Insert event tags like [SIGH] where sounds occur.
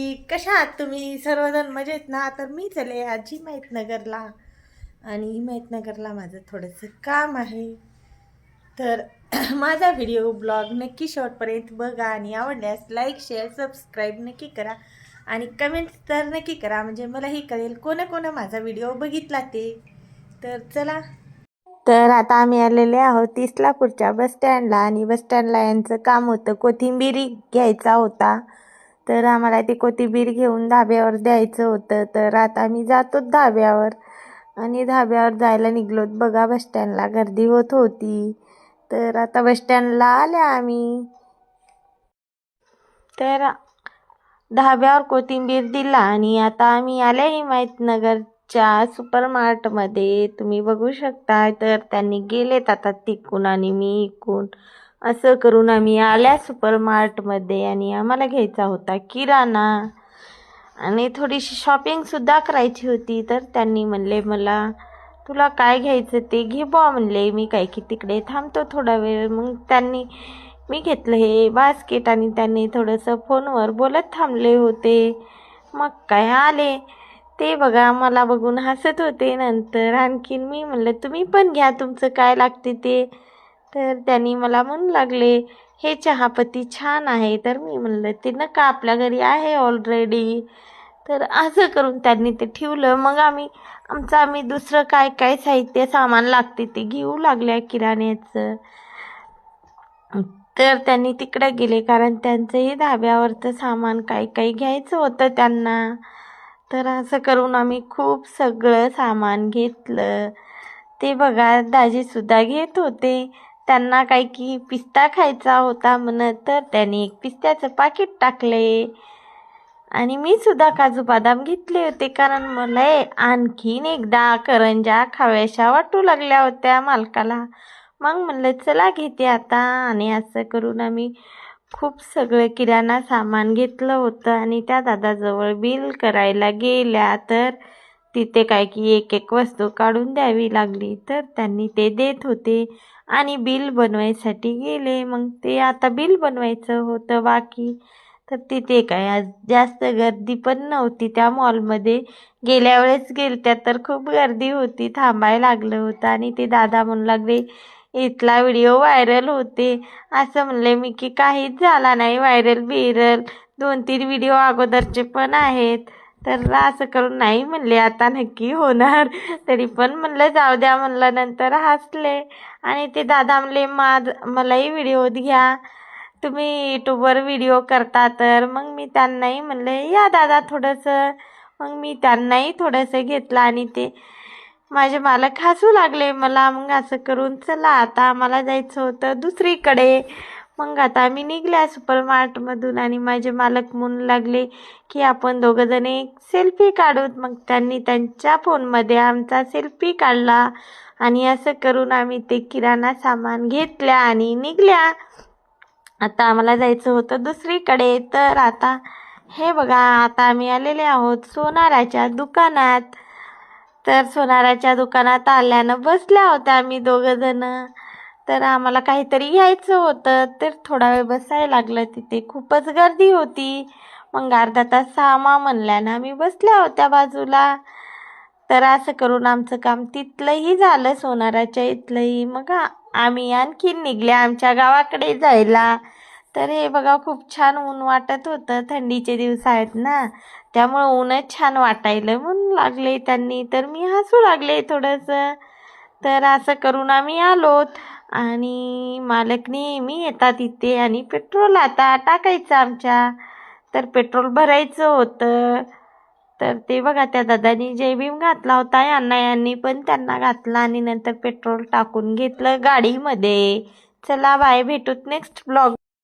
की कशा आहात तुम्ही सर्वजण मजेत ना? तर मी चले आजी माहितनगरला आणि हिमायतनगरला माझं थोडंसं काम आहे. तर [CLEARS THROAT] माझा व्हिडिओ ब्लॉग नक्की शॉर्टपर्यंत बघा आणि आवडल्यास लाईक शेअर सबस्क्राईब नक्की करा. आणि कमेंट्स तर नक्की करा. म्हणजे मलाही कळेल कोणा कोणा माझा व्हिडिओ बघितला ते. तर चला. तर आता आम्ही आलेले आहोत इस्लापूरच्या बस स्टँडला आणि बस स्टँडला यांचं काम होतं. कोथिंबीर घ्यायचा होता. तर आम्हाला ती कोथिंबीर घेऊन धाब्यावर द्यायचं होतं. तर आता आम्ही जातो धाब्यावर आणि धाब्यावर जायला निघलोत. बघा बसस्टँडला गर्दी होत होती. तर आता बस स्टँडला आल्या आम्ही. तर धाब्यावर कोथिंबीर दिला आणि आता आम्ही आले हिमायतनगरच्या सुपर मार्टमध्ये तुम्ही बघू शकता तर त्यांनी गेलेत आता तिकून आणि मी इकून. असं करून आम्ही आल्या सुपर मार्टमध्ये आणि आम्हाला घ्यायचा होता किराणा. आणि थोडीशी शॉपिंगसुद्धा करायची होती तर त्यांनी म्हणले मला तुला काय घ्यायचं ते घे बुवा म्हणले. मी काय की तिकडे थांबतो थोडा वेळ. मग त्यांनी मी घेतलं हे बास्केट आणि त्यांनी थोडंसं फोनवर बोलत थांबले होते. मग काय आले? ते बघा मला बघून हसत होते नंतर. आणखीन मी म्हणलं तुम्ही पण घ्या तुमचं काय लागते ते. तर त्यांनी मला म्हणू लागले हे चहापत्ती छान आहे. तर मी म्हणलं ते नका आपल्या घरी आहे ऑलरेडी तर असं करून त्यांनी ते ठेवलं. मग आम्ही आमचं आम्ही दुसरं काय काय साहित्य सामान लागते ते घेऊ लागल्या किराण्याचं. तर त्यांनी तिकडे गेले कारण त्यांचंही धाब्यावरचं सामान काही काही घ्यायचं होतं त्यांना. तर असं करून आम्ही खूप सगळं सामान घेतलं. ते बघा दाजीसुद्धा घेत होते. त्यांना काही की पिस्ता खायचा होता म्हणत तर त्यांनी एक पिस्त्याचं पाकिट टाकले. आणि मी सुद्धा काजू बदाम घेतले होते कारण मला आणखीन एकदा करंजा खाव्याशा वाटू लागल्या होत्या मालकाला. मग म्हणलं चला घेते आता. आणि असं करून आम्ही खूप सगळं किराणा सामान घेतलं होतं. आणि त्या दादाजवळ बिल करायला गेल्या तर तिथे काय की एक एक वस्तू काढून द्यावी लागली. तर त्यांनी ते देत होते. आणि बिल बनवायसाठी गेले. मग ते आता बिल बनवायचं होतं बाकी. तर तिथे काय आज जास्त गर्दी पण नव्हती. त्या मॉलमध्ये गेल्या वेळेस गेलत्या तर खूप गर्दी होती थांबायला लागलं होतं. आणि ते दादा म्हणू लागले इथला व्हिडिओ व्हायरल होते. असं म्हणले मी की काहीच झाला नाही व्हायरल बिरल दोन तीन व्हिडिओ अगोदरचे पण आहेत. तर असं करून नाही म्हणले आता नक्की होणार. तरी पण म्हणलं जाऊ द्या म्हणलं नंतर हसले. आणि ते दादा म्हणले माझ मलाही व्हिडिओ घ्या. तुम्ही यूट्यूबवर व्हिडिओ करता तर. मग मी त्यांनाही म्हणले या दादा थोडंसं. मग मी त्यांनाही थोडंसं घेतलं आणि ते माझे मालक हसू लागले. मला मग असं करून चला आता आम्हाला जायचं होतं दुसरीकडे. मग आता आम्ही निघल्या सुपर मार्टमधून आणि माझे मालक म्हणू लागले की आपण दोघंजण एक सेल्फी काढूत मग त्यांनी त्यांच्या फोनमध्ये आमचा सेल्फी काढला आणि असं करून आम्ही ते किराणा सामान घेतल्या आणि निघल्या. आता आम्हाला जायचं होतं दुसरीकडे. तर आता हे बघा आता आम्ही आलेले आहोत सोनाराच्या दुकानात. तर सोनाराच्या दुकानात आल्यानं बसल्या होत्या आम्ही दोघंजणं तर आम्हाला काहीतरी घ्यायचं होतं. तर थोडा वेळ बसायला लागलं तिथे. खूपच गर्दी होती. मग अर्धा तास सामा म्हणल्यानं आम्ही बसल्या होत्या बाजूला. तर असं करून आमचं काम तिथलंही झालं सोनाराच्या इथलंही. मग आम्ही आणखीन निघल्या आमच्या गावाकडे जायला. तर हे बघा खूप छान ऊन वाटत होतं. थंडीचे दिवस आहेत ना. त्यामुळं ऊनच छान वाटायलं म्हणून लागले त्यांनी. तर मी हसू लागले थोडंसं. तर असं करून आम्ही आलोत. आणि मालक नेहमी येतात इथे आणि पेट्रोल आता टाकायचं आमच्या. तर पेट्रोल भरायचं होतं. तर ते बघा त्या दादानी जयभीम घातला होता यांना यांनी पण त्यांना घातला आणि नंतर पेट्रोल टाकून घेतलं गाडीमध्ये. चला बाय. भेटूत next blog